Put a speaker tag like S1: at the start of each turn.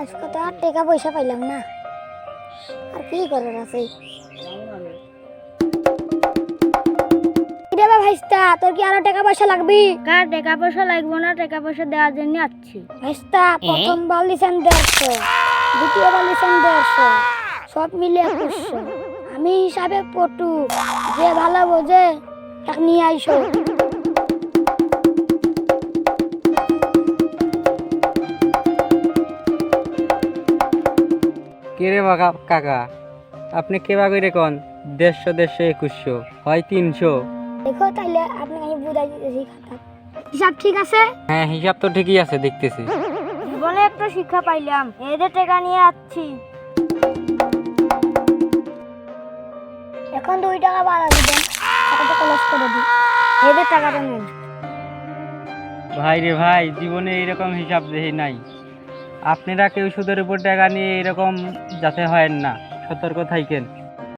S1: আজকে তো আর টাকা পয়সা পাইলাম না। আর কি করার আছে? তোর কি আরও টাকা পয়সা লাগবি?
S2: কার টাকা পয়সা লাগবে না টাকা পয়সা দেওয়ার জন্য আসছি।
S1: ভাইস্তা প্রথম বালিশান দেড়শো দ্বিতীয় বালিশান দেড়শো সব মিলে একশো আমি হিসাবে পটু যে ভালো বোঝে তাকে নিয়ে আইসো।
S3: কে রে বাকা কাকা? আপনি কেবা করে কোন? দেড়শো দেড়শো একুশশো হয় তিনশো?
S1: দেখো তাইলে আপনাকে আমি বুঝাই দিতেছি খাতা হিসাব ঠিক আছে?
S3: হ্যাঁ হিসাব তো ঠিকই আছে দেখতেছি।
S2: জীবনে একটা শিক্ষা পাইলাম। এদের টাকা নিয়ে আসছি।
S1: এখন দুই টাকা বাড়া দিবেন। টাকাটা কলস করে দিই
S2: এদের টাকাটা নেন।
S3: ভাই রে ভাই, জীবনে এরকম হিসাব দেখি নাই। আপনারা কেউ সুদের উপর টাকা নিয়ে এরকম যাতে হয় না। সতর্ক থাকেন।